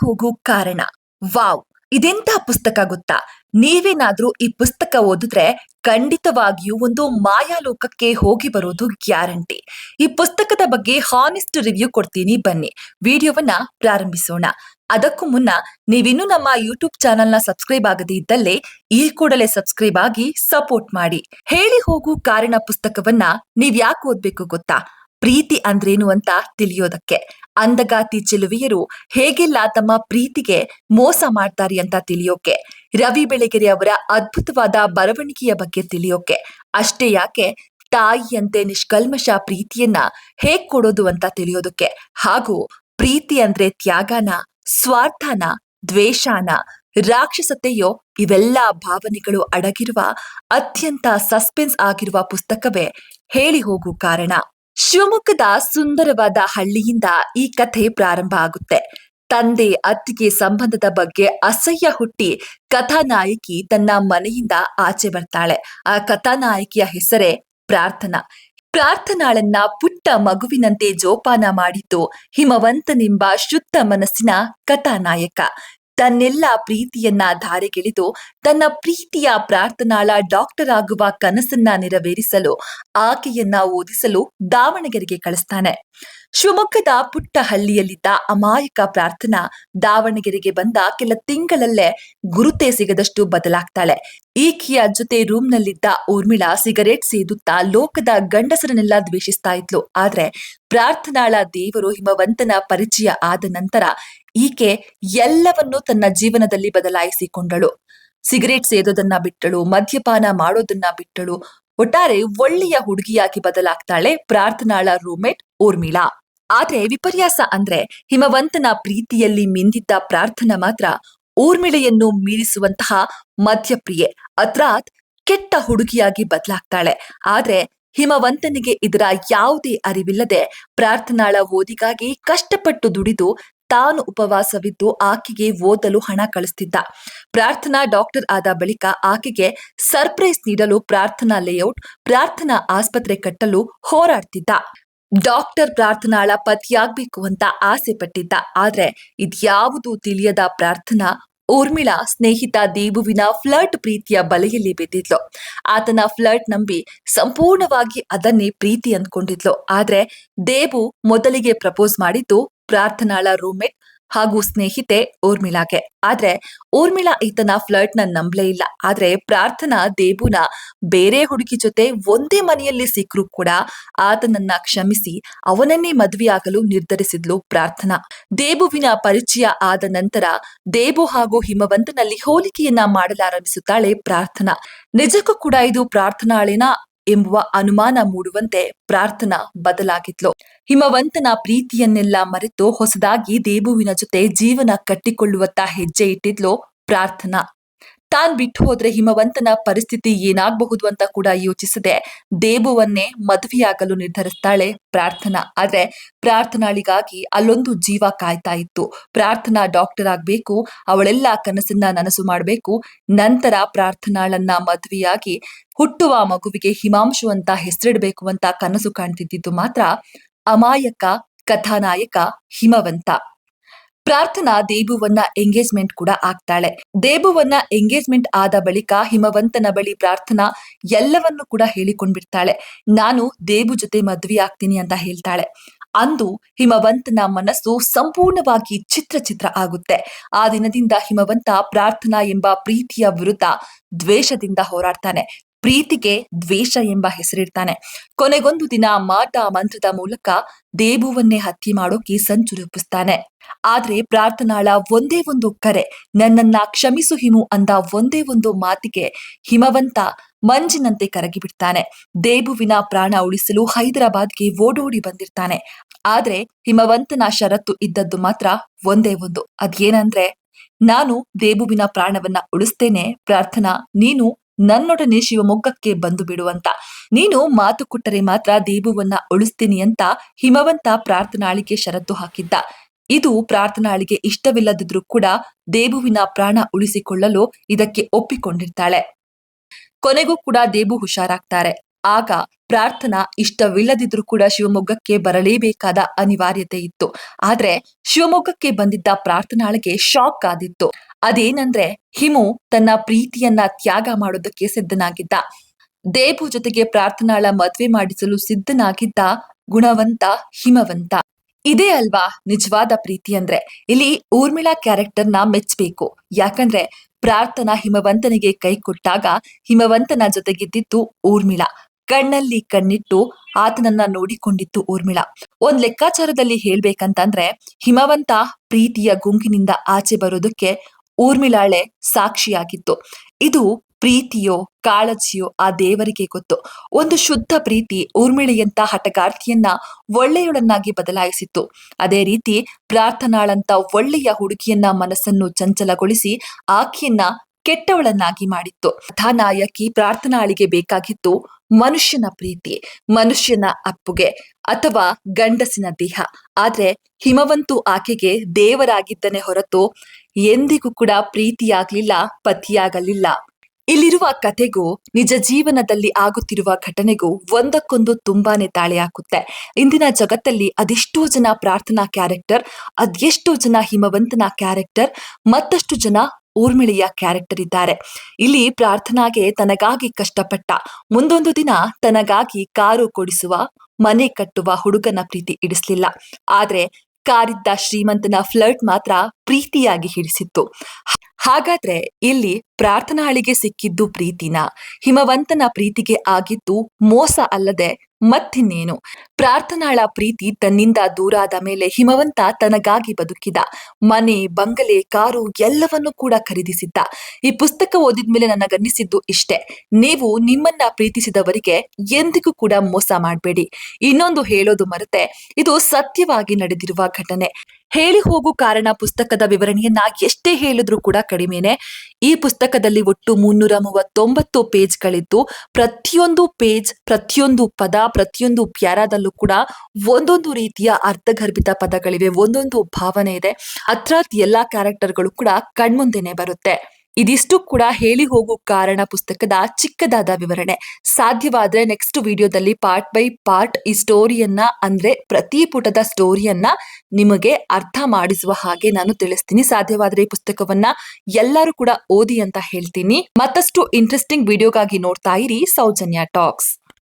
ಹೋಗೋ ಕಾರಣ. ವಾವ್ ಇದೆಂತ ಪುಸ್ತಕ ಗೊತ್ತಾ? ನೀವೇನಾದ್ರೂ ಈ ಪುಸ್ತಕ ಓದಿದ್ರೆ ಖಂಡಿತವಾಗಿಯೂ ಒಂದು ಮಾಯಾಲೋಕಕ್ಕೆ ಹೋಗಿ ಬರೋದು ಗ್ಯಾರಂಟಿ. ಈ ಪುಸ್ತಕದ ಬಗ್ಗೆ ಹಾನೆಸ್ಟ್ ರಿವ್ಯೂ ಕೊಡ್ತೀನಿ, ಬನ್ನಿ. ವಿಡಿಯೋವನ್ನ ಪ್ರಾರಂಭಿಸೋಣ. ಅದಕ್ಕೂ ಮುನ್ನ ನೀವಿನ್ನು ನಮ್ಮ ಯೂಟ್ಯೂಬ್ ಚಾನೆಲ್ನ ಸಬ್ಸ್ಕ್ರೈಬ್ ಆಗದೇ ಇದ್ದಲ್ಲಿ ಈ ಕೂಡಲೇ ಸಬ್ಸ್ಕ್ರೈಬ್ ಆಗಿ ಸಪೋರ್ಟ್ ಮಾಡಿ. ಹೇಳಿ ಹೋಗು ಕಾರಣ ಪುಸ್ತಕವನ್ನ ನೀವ್ ಯಾಕೆ ಓದ್ಬೇಕು ಗೊತ್ತಾ? ಪ್ರೀತಿ ಅಂದ್ರೇನು ಅಂತ ತಿಳಿಯೋದಕ್ಕೆ. ಅಂದಗಾತಿ ಚೆಲುವೆಯರು ಹೇಗೆಲ್ಲ ತಮ್ಮ ಪ್ರೀತಿಗೆ ಮೋಸ ಮಾಡ್ತಾರೆ ಅಂತ ತಿಳಿಯೋಕೆ. ರವಿ ಬೆಳಗೆರೆ ಅವರ ಅದ್ಭುತವಾದ ಬರವಣಿಗೆಯ ಬಗ್ಗೆ ತಿಳಿಯೋಕೆ. ಅಷ್ಟೇ ಯಾಕೆ, ತಾಯಿಯಂತೆ ನಿಷ್ಕಲ್ಮಶ ಪ್ರೀತಿಯನ್ನ ಹೇಗ್ ಕೊಡೋದು ಅಂತ ತಿಳಿಯೋದಕ್ಕೆ. ಹಾಗೂ ಪ್ರೀತಿ ಅಂದ್ರೆ ತ್ಯಾಗನ, ಸ್ವಾರ್ಥನ, ದ್ವೇಷಾನ, ರಾಕ್ಷಸತೆಯೋ ಇವೆಲ್ಲ ಭಾವನೆಗಳು ಅಡಗಿರುವ ಅತ್ಯಂತ ಸಸ್ಪೆನ್ಸ್ ಆಗಿರುವ ಪುಸ್ತಕವೇ ಹೇಳಿ ಹೋಗು ಕಾರಣ. ಶಿವಮೊಗ್ಗದ ಸುಂದರವಾದ ಹಳ್ಳಿಯಿಂದ ಈ ಕಥೆ ಪ್ರಾರಂಭ ಆಗುತ್ತೆ. ತಂದೆ ಅತ್ತಿಗೆ ಸಂಬಂಧದ ಬಗ್ಗೆ ಅಸಹ್ಯ ಹುಟ್ಟಿ ಕಥಾನಾಯಕಿ ತನ್ನ ಮನೆಯಿಂದ ಆಚೆ ಬರ್ತಾಳೆ. ಆ ಕಥಾನಾಯಕಿಯ ಹೆಸರೇ ಪ್ರಾರ್ಥನಾ. ಪ್ರಾರ್ಥನಾಳನ್ನ ಪುಟ್ಟ ಮಗುವಿನಂತೆ ಜೋಪಾನ ಮಾಡಿದ್ದು ಹಿಮವಂತನೆಂಬ ಶುದ್ಧ ಮನಸ್ಸಿನ ಕಥಾನಾಯಕ. ತನ್ನೆಲ್ಲ ಪ್ರೀತಿಯನ್ನ ಧಾರೆಗೆಳೆದು ತನ್ನ ಪ್ರೀತಿಯ ಪ್ರಾರ್ಥನಾಳ ಡಾಕ್ಟರ್ ಆಗುವ ಕನಸನ್ನ ನೆರವೇರಿಸಲು, ಆಕೆಯನ್ನ ಓದಿಸಲು ದಾವಣಗೆರೆಗೆ ಕಳಿಸ್ತಾನೆ. ಶಿವಮೊಗ್ಗದ ಪುಟ್ಟ ಹಳ್ಳಿಯಲ್ಲಿದ್ದ ಅಮಾಯಕ ಪ್ರಾರ್ಥನಾ ದಾವಣಗೆರೆಗೆ ಬಂದ ಕೆಲ ತಿಂಗಳಲ್ಲೇ ಗುರುತೇ ಸಿಗದಷ್ಟು ಬದಲಾಗ್ತಾಳೆ. ಈಕೆಯ ಜೊತೆ ರೂಮ್ನಲ್ಲಿದ್ದ ಊರ್ಮಿಳಾ ಸಿಗರೇಟ್ ಸೇದುತ್ತಾ ಲೋಕದ ಗಂಡಸರನ್ನೆಲ್ಲ ದ್ವೇಷಿಸ್ತಾ ಇದ್ಲು. ಆದ್ರೆ ಪ್ರಾರ್ಥನಾಳ ದೇವರು ಹಿಮವಂತನ ಪರಿಚಯ ಆದ ನಂತರ ಈಕೆ ಎಲ್ಲವನ್ನೂ ತನ್ನ ಜೀವನದಲ್ಲಿ ಬದಲಾಯಿಸಿಕೊಂಡಳು. ಸಿಗರೇಟ್ ಸೇದೋದನ್ನ ಬಿಟ್ಟಳು, ಮದ್ಯಪಾನ ಮಾಡೋದನ್ನ ಬಿಟ್ಟಳು. ಒಟ್ಟಾರೆ ಒಳ್ಳೆಯ ಹುಡುಗಿಯಾಗಿ ಬದಲಾಗ್ತಾಳೆ ಪ್ರಾರ್ಥನಾಳ ರೂಮೇಟ್ ಊರ್ಮಿಳಾ. ಆದ್ರೆ ವಿಪರ್ಯಾಸ ಅಂದ್ರೆ ಹಿಮವಂತನ ಪ್ರೀತಿಯಲ್ಲಿ ಮಿಂದಿದ್ದ ಪ್ರಾರ್ಥನಾ ಮಾತ್ರ ಊರ್ಮಿಳೆಯನ್ನು ಮೀರಿಸುವಂತಹ ಮದ್ಯಪ್ರಿಯೆ, ಅತ್ರಾತ್ ಕೆಟ್ಟ ಹುಡುಗಿಯಾಗಿ ಬದಲಾಗ್ತಾಳೆ. ಆದ್ರೆ ಹಿಮವಂತನಿಗೆ ಇದರ ಯಾವುದೇ ಅರಿವಿಲ್ಲದೆ ಪ್ರಾರ್ಥನಾಳ ಓದಿಗಾಗಿ ಕಷ್ಟಪಟ್ಟು ದುಡಿದು ತಾನು ಉಪವಾಸವಿದ್ದು ಆಕೆಗೆ ಓದಲು ಹಣ ಕಳಿಸ್ತಿದ್ದ. ಪ್ರಾರ್ಥನಾ ಡಾಕ್ಟರ್ ಆದ ಬಳಿಕ ಆಕೆಗೆ ಸರ್ಪ್ರೈಸ್ ನೀಡಲು ಪ್ರಾರ್ಥನಾ ಲೇಔಟ್, ಪ್ರಾರ್ಥನಾ ಆಸ್ಪತ್ರೆ ಕಟ್ಟಲು ಹೋರಾಡ್ತಿದ್ದ. ಡಾಕ್ಟರ್ ಪ್ರಾರ್ಥನಾಳ ಪತಿಯಾಗಬೇಕು ಅಂತ ಆಸೆ ಪಟ್ಟಿದ್ದ. ಆದ್ರೆ ಇದ್ಯಾವುದು ತಿಳಿಯದ ಪ್ರಾರ್ಥನಾ, ಊರ್ಮಿಳಾ ಸ್ನೇಹಿತ ದೇಬುವಿನ ಫ್ಲರ್ಟ್ ಪ್ರೀತಿಯ ಬಲೆಯಲ್ಲಿ ಬಿದ್ದಿದ್ಲು. ಆತನ ಫ್ಲರ್ಟ್ ನಂಬಿ ಸಂಪೂರ್ಣವಾಗಿ ಅದನ್ನೇ ಪ್ರೀತಿ ಅಂದ್ಕೊಂಡಿದ್ಲು. ಆದ್ರೆ ದೇಬು ಮೊದಲಿಗೆ ಪ್ರಪೋಸ್ ಮಾಡಿದ್ದು ಪ್ರಾರ್ಥನಾಳ ರೂಮ್ಮೇಟ್ ಹಾಗೂ ಸ್ನೇಹಿತೆ ಊರ್ಮಿಳಾಗೆ. ಆದ್ರೆ ಊರ್ಮಿಳಾ ಈತನ ಫ್ಲರ್ಟ್ನ ನಂಬ್ಲೇ ಇಲ್ಲ. ಆದ್ರೆ ಪ್ರಾರ್ಥನಾ ದೇಬುನ ಬೇರೆ ಹುಡುಗಿ ಜೊತೆ ಒಂದೇ ಮನೆಯಲ್ಲಿ ಸಿಕ್ಕರೂ ಕೂಡ ಆತನನ್ನ ಕ್ಷಮಿಸಿ ಅವನನ್ನೇ ಮದುವೆಯಾಗಲು ನಿರ್ಧರಿಸಿದ್ಲು ಪ್ರಾರ್ಥನಾ. ದೇಬುವಿನ ಪರಿಚಯ ಆದ ನಂತರ ದೇಬು ಹಾಗೂ ಹಿಮವಂತನಲ್ಲಿ ಹೋಲಿಕೆಯನ್ನ ಮಾಡಲಾರಂಭಿಸುತ್ತಾಳೆ ಪ್ರಾರ್ಥನಾ. ನಿಜಕ್ಕೂ ಕೂಡ ಇದು ಪ್ರಾರ್ಥನಾಳೇನಾ? ಎಂಬುವ ಅನುಮಾನ ಮೂಡುವಂತೆ ಪ್ರಾರ್ಥನಾ ಬದಲಾಗಿದ್ಲು. ಹಿಮವಂತನ ಪ್ರೀತಿಯನ್ನೆಲ್ಲ ಮರೆತು ಹೊಸದಾಗಿ ದೇಬುವಿನ ಜೊತೆ ಜೀವನ ಕಟ್ಟಿಕೊಳ್ಳುವತ್ತ ಹೆಜ್ಜೆ ಇಟ್ಟಿದ್ಲು ಪ್ರಾರ್ಥನಾ. ತಾನ್ ಬಿಟ್ಟು ಹೋದ್ರೆ ಹಿಮವಂತನ ಪರಿಸ್ಥಿತಿ ಏನಾಗಬಹುದು ಅಂತ ಕೂಡ ಯೋಚಿಸದೆ ದೇಬುವನ್ನೇ ಮದುವೆಯಾಗಲು ನಿರ್ಧರಿಸ್ತಾಳೆ ಪ್ರಾರ್ಥನಾ. ಆದ್ರೆ ಪ್ರಾರ್ಥನಾಳಿಗಾಗಿ ಅಲ್ಲೊಂದು ಜೀವ ಕಾಯ್ತಾ ಇತ್ತು. ಪ್ರಾರ್ಥನಾ ಡಾಕ್ಟರ್ ಆಗ್ಬೇಕು, ಅವಳೆಲ್ಲ ಕನಸನ್ನ ನನಸು ಮಾಡಬೇಕು. ನಂತರ ಪ್ರಾರ್ಥನಾಳನ್ನ ಮದುವೆಯಾಗಿ ಹುಟ್ಟುವ ಮಗುವಿಗೆ ಹಿಮಾಂಶು ಅಂತ ಹೆಸರಿಡಬೇಕು ಅಂತ ಕನಸು ಕಾಣ್ತಿದ್ದಿದ್ದು ಮಾತ್ರ ಅಮಾಯಕ, ಕಥಾನಾಯಕ ಹಿಮವಂತ. ಪ್ರಾರ್ಥನಾ ದೇಬುವನ್ನ ಎಂಗೇಜ್ಮೆಂಟ್ ಕೂಡ ಆಗ್ತಾಳೆ. ದೇಬುವನ್ನ ಎಂಗೇಜ್ಮೆಂಟ್ ಆದ ಬಳಿಕ ಹಿಮವಂತನ ಬಳಿ ಪ್ರಾರ್ಥನಾ ಎಲ್ಲವನ್ನು ಕೂಡ ಹೇಳಿಕೊಂಡ್ಬಿಡ್ತಾಳೆ. ನಾನು ದೇಬು ಜೊತೆ ಮದ್ವೆ ಆಗ್ತೀನಿ ಅಂತ ಹೇಳ್ತಾಳೆ. ಅಂದು ಹಿಮವಂತನ ಮನಸ್ಸು ಸಂಪೂರ್ಣವಾಗಿ ಚಿತ್ರ ಚಿತ್ರ ಆಗುತ್ತೆ. ಆ ದಿನದಿಂದ ಹಿಮವಂತ ಪ್ರಾರ್ಥನಾ ಎಂಬ ಪ್ರೀತಿಯ ವಿರುದ್ಧ ದ್ವೇಷದಿಂದ ಹೋರಾಡ್ತಾನೆ. ಪ್ರೀತಿಗೆ ದ್ವೇಷ ಎಂಬ ಹೆಸರಿಡ್ತಾನೆ. ಕೊನೆಗೊಂದು ದಿನ ಮಾಟ ಮಂತ್ರದ ಮೂಲಕ ದೇಬುವನ್ನೇ ಹತ್ಯೆ ಮಾಡೋಕೆ ಸಂಚು ರೂಪಿಸ್ತಾನೆ. ಆದ್ರೆ ಪ್ರಾರ್ಥನಾಳ ಒಂದೇ ಒಂದು ಕರೆ, ನನ್ನನ್ನ ಕ್ಷಮಿಸು ಹಿಮು ಅಂದ ಒಂದೇ ಒಂದು ಮಾತಿಗೆ ಹಿಮವಂತ ಮಂಜಿನಂತೆ ಕರಗಿಬಿಡ್ತಾನೆ. ದೇಬುವಿನ ಪ್ರಾಣ ಉಳಿಸಲು ಹೈದರಾಬಾದ್ಗೆ ಓಡೋಡಿ ಬಂದಿರ್ತಾನೆ. ಆದ್ರೆ ಹಿಮವಂತನ ಷರತ್ತು ಇದ್ದದ್ದು ಮಾತ್ರ ಒಂದೇ ಒಂದು. ಅದೇನಂದ್ರೆ, ನಾನು ದೇಬುವಿನ ಪ್ರಾಣವನ್ನ ಉಳಿಸ್ತೇನೆ, ಪ್ರಾರ್ಥನಾ, ನೀನು ನನ್ನೊಡನೆ ಶಿವಮೊಗ್ಗಕ್ಕೆ ಬಂದು ಬಿಡುವಂತ. ನೀನು ಮಾತು ಕೊಟ್ಟರೆ ಮಾತ್ರ ದೇಬುವನ್ನ ಉಳಿಸ್ತೀನಿ ಅಂತ ಹಿಮವಂತ ಪ್ರಾರ್ಥನಾಳಿಗೆ ಷರತ್ತು ಹಾಕಿದ್ದ. ಇದು ಪ್ರಾರ್ಥನಾಳಿಗೆ ಇಷ್ಟವಿಲ್ಲದಿದ್ರೂ ಕೂಡ ದೇಬುವಿನ ಪ್ರಾಣ ಉಳಿಸಿಕೊಳ್ಳಲು ಇದಕ್ಕೆ ಒಪ್ಪಿಕೊಂಡಿರ್ತಾಳೆ. ಕೊನೆಗೂ ಕೂಡ ದೇಬು ಹುಷಾರಾಗ್ತಾರೆ. ಆಗ ಪ್ರಾರ್ಥನಾ ಇಷ್ಟವಿಲ್ಲದಿದ್ರೂ ಕೂಡ ಶಿವಮೊಗ್ಗಕ್ಕೆ ಬರಲೇಬೇಕಾದ ಅನಿವಾರ್ಯತೆ ಇತ್ತು. ಆದ್ರೆ ಶಿವಮೊಗ್ಗಕ್ಕೆ ಬಂದಿದ್ದ ಪ್ರಾರ್ಥನಾಳಿಗೆ ಶಾಕ್ ಆದಿತ್ತು. ಅದೇನಂದ್ರೆ ಹಿಮು ತನ್ನ ಪ್ರೀತಿಯನ್ನ ತ್ಯಾಗ ಮಾಡೋದಕ್ಕೆ ಸಿದ್ಧನಾಗಿದ್ದ. ದೇಬು ಜೊತೆಗೆ ಪ್ರಾರ್ಥನಾಳ ಮದ್ವೆ ಮಾಡಿಸಲು ಸಿದ್ಧನಾಗಿದ್ದ ಗುಣವಂತ ಹಿಮವಂತ. ಇದೇ ಅಲ್ವಾ ನಿಜವಾದ ಪ್ರೀತಿ ಅಂದ್ರೆ. ಇಲ್ಲಿ ಊರ್ಮಿಳಾ ಕ್ಯಾರೆಕ್ಟರ್ನ ಮೆಚ್ಚಬೇಕು ಯಾಕಂದ್ರೆ ಪ್ರಾರ್ಥನಾ ಹಿಮವಂತನಿಗೆ ಕೈ ಕೊಟ್ಟಾಗ ಹಿಮವಂತನ ಜೊತೆಗಿದ್ದಿತ್ತು ಊರ್ಮಿಳಾ. ಕಣ್ಣಲ್ಲಿ ಕಣ್ಣಿಟ್ಟು ಆತನನ್ನ ನೋಡಿಕೊಂಡಿತ್ತು ಊರ್ಮಿಳಾ. ಒಂದ್ ಲೆಕ್ಕಾಚಾರದಲ್ಲಿ ಹೇಳ್ಬೇಕಂತಂದ್ರೆ ಹಿಮವಂತ ಪ್ರೀತಿಯ ಗುಂಗಿನಿಂದ ಆಚೆ ಬರೋದಕ್ಕೆ ಊರ್ಮಿಳಾಳೆ ಸಾಕ್ಷಿಯಾಗಿತ್ತು. ಇದು ಪ್ರೀತಿಯೋ ಕಾಳಜಿಯೋ ಆ ದೇವರಿಗೆ ಗೊತ್ತು. ಒಂದು ಶುದ್ಧ ಪ್ರೀತಿ ಊರ್ಮಿಳೆಯಂತ ಹಠಗಾರ್ತಿಯನ್ನ ಒಳ್ಳೆಯೊಳನ್ನಾಗಿ ಬದಲಾಯಿಸಿತ್ತು. ಅದೇ ರೀತಿ ಪ್ರಾರ್ಥನಾಳಂತ ಒಳ್ಳೆಯ ಹುಡುಗಿಯನ್ನ ಮನಸ್ಸನ್ನು ಚಂಚಲಗೊಳಿಸಿ ಆಕೆಯನ್ನ ಕೆಟ್ಟವಳನ್ನಾಗಿ ಮಾಡಿತ್ತು. ಕಥಾನಾಯಕಿ ಪ್ರಾರ್ಥನಾಳಿಗೆ ಬೇಕಾಗಿತ್ತು ಮನುಷ್ಯನ ಪ್ರೀತಿ, ಮನುಷ್ಯನ ಅಪ್ಪುಗೆ ಅಥವಾ ಗಂಡಸಿನ ದೇಹ. ಆದ್ರೆ ಹಿಮವಂತು ಆಕೆಗೆ ದೇವರಾಗಿದ್ದನೆ ಹೊರತು ಎಂದಿಗೂ ಕೂಡ ಪ್ರೀತಿಯಾಗ್ಲಿಲ್ಲ, ಪತಿಯಾಗಲಿಲ್ಲ. ಇಲ್ಲಿರುವ ಕಥೆಗೂ, ನಿಜ ಜೀವನದಲ್ಲಿ ಆಗುತ್ತಿರುವ ಘಟನೆಗೂ ಒಂದಕ್ಕೊಂದು ತುಂಬಾನೇ ತಾಳೆ ಹಾಕುತ್ತೆ. ಇಂದಿನ ಜಗತ್ತಲ್ಲಿ ಅದೆಷ್ಟೋ ಜನ ಪ್ರಾರ್ಥನಾ ಕ್ಯಾರೆಕ್ಟರ್, ಅದೆಷ್ಟೋ ಜನ ಹಿಮವಂತನ ಕ್ಯಾರೆಕ್ಟರ್, ಮತ್ತಷ್ಟು ಜನ ಊರ್ಮಿಳೆಯ ಕ್ಯಾರೆಕ್ಟರ್ ಇದ್ದಾರೆ. ಇಲ್ಲಿ ಪ್ರಾರ್ಥನಾಗೆ ತನಗಾಗಿ ಕಷ್ಟಪಟ್ಟ. ಮುಂದೊಂದು ದಿನ ತನಗಾಗಿ ಕಾರು ಕೊಡಿಸುವ, ಮನೆ ಕಟ್ಟುವ ಹುಡುಗನ ಪ್ರೀತಿ ಇಡಿಸ್ಲಿಲ್ಲ. ಆದ್ರೆ ಕಾರಿದ್ದ ಶ್ರೀಮಂತನ ಫ್ಲರ್ಟ್ ಮಾತ್ರ ಪ್ರೀತಿಯಾಗಿ ಹಿಡಿಸಿತ್ತು. ಹಾಗಾದ್ರೆ ಇಲ್ಲಿ ಪ್ರಾರ್ಥನಾಳಿಗೆ ಸಿಕ್ಕಿದ್ದು ಪ್ರೀತಿನ? ಹಿಮವಂತನ ಪ್ರೀತಿಗೆ ಆಗಿದ್ದು ಮೋಸ ಅಲ್ಲದೆ ಮತ್ತಿನ್ನೇನು? ಪ್ರಾರ್ಥನಾಳ ಪ್ರೀತಿ ತನ್ನಿಂದ ದೂರಾದ ಮೇಲೆ ಹಿಮವಂತ ತನಗಾಗಿ ಬದುಕಿದ. ಮನೆ, ಬಂಗಲೆ, ಕಾರು ಎಲ್ಲವನ್ನೂ ಕೂಡ ಖರೀದಿಸಿದ್ದ. ಈ ಪುಸ್ತಕ ಓದಿದ ಓದಿದ್ಮೇಲೆ ನನಗನ್ನಿಸಿದ್ದು ಇಷ್ಟೆ. ನೀವು ನಿಮ್ಮನ್ನ ಪ್ರೀತಿಸಿದವರಿಗೆ ಎಂದಿಗೂ ಕೂಡ ಮೋಸ ಮಾಡಬೇಡಿ. ಇನ್ನೊಂದು ಹೇಳೋದು ಮರೆತೆ, ಇದು ಸತ್ಯವಾಗಿ ನಡೆದಿರುವ ಘಟನೆ. ಹೇಳಿ ಹೋಗು ಕಾರಣ ಪುಸ್ತಕದ ವಿವರಣೆಯನ್ನ ಎಷ್ಟೇ ಹೇಳಿದ್ರೂ ಕೂಡ ಕಡಿಮೆನೆ. ಈ ಪುಸ್ತಕದಲ್ಲಿ ಒಟ್ಟು ಮುನ್ನೂರ ಮೂವತ್ತೊಂಬತ್ತು ಪೇಜ್ಗಳಿದ್ದು, ಪ್ರತಿಯೊಂದು ಪೇಜ್, ಪ್ರತಿಯೊಂದು ಪದ, ಪ್ರತಿಯೊಂದು ಪ್ಯಾರಾದಲ್ಲೂ ಕೂಡ ಒಂದೊಂದು ರೀತಿಯ ಅರ್ಥಗರ್ಭಿತ ಪದಗಳಿವೆ, ಒಂದೊಂದು ಭಾವನೆ ಇದೆ. ಅರ್ಥಾತ್ ಎಲ್ಲಾ ಕ್ಯಾರೆಕ್ಟರ್ಗಳು ಕೂಡ ಕಣ್ಮುಂದೆನೆ ಬರುತ್ತೆ. ಇದಿಷ್ಟು ಕೂಡ ಹೇಳಿ ಹೋಗು ಕಾರಣ ಪುಸ್ತಕದ ಚಿಕ್ಕದಾದ ವಿವರಣೆ. ಸಾಧ್ಯವಾದ್ರೆ ನೆಕ್ಸ್ಟ್ ವಿಡಿಯೋದಲ್ಲಿ ಪಾರ್ಟ್ ಬೈ ಪಾರ್ಟ್ ಈ ಸ್ಟೋರಿಯನ್ನ ಅಂದ್ರೆ ಪ್ರತಿ ಪುಟದ ಸ್ಟೋರಿಯನ್ನ ನಿಮಗೆ ಅರ್ಥ ಮಾಡಿಸುವ ಹಾಗೆ ನಾನು ತಿಳಿಸ್ತೀನಿ. ಸಾಧ್ಯವಾದ್ರೆ ಈ ಪುಸ್ತಕವನ್ನ ಎಲ್ಲರೂ ಕೂಡ ಓದಿ ಅಂತ ಹೇಳ್ತೀನಿ. ಮತ್ತಷ್ಟು ಇಂಟ್ರೆಸ್ಟಿಂಗ್ ವಿಡಿಯೋಗಾಗಿ ನೋಡ್ತಾ ಇರಿ ಸೌಜನ್ಯ ಟಾಕ್ಸ್